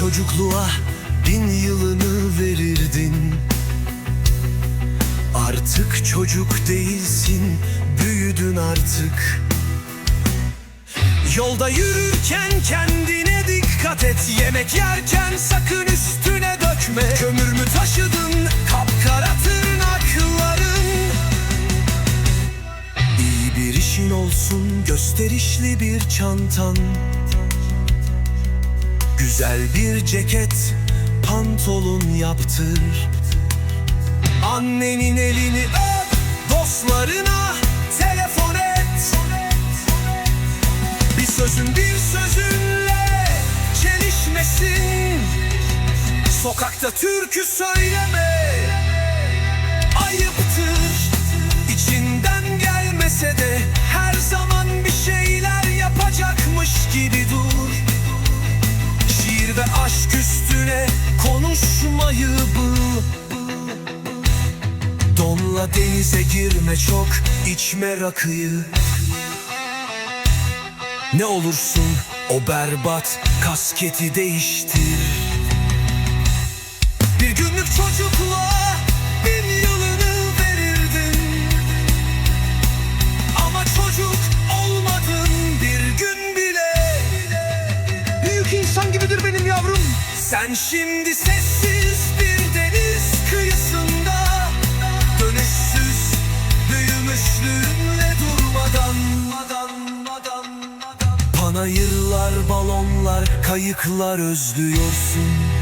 Çocukluğa bin yılını verirdin. Artık çocuk değilsin, büyüdün artık. Yolda yürürken kendine dikkat et Yemek yerken sakın üstüne dökme. Kömür mü taşıdın kapkara tırnakların? İyi bir işin olsun gösterişli bir çantan Güzel bir ceket pantolon yaptır. Annenin elini öp dostlarına telefon et. Bir sözün bir sözünle çelişmesin. Sokakta türkü söyleme Ayıptır Donla denize girme çok içme rakıyı. Ne olursun o berbat kasketi değiştir. Bir günlük çocukluğa bin yılını verirdin. Ama çocuk olmadın bir gün bile. Büyük insan gibidir benim yavrum. Sen şimdi sessiz büyümüşlüğünle durmadan Panayırlar, balonlar, kayıklar özlüyorsun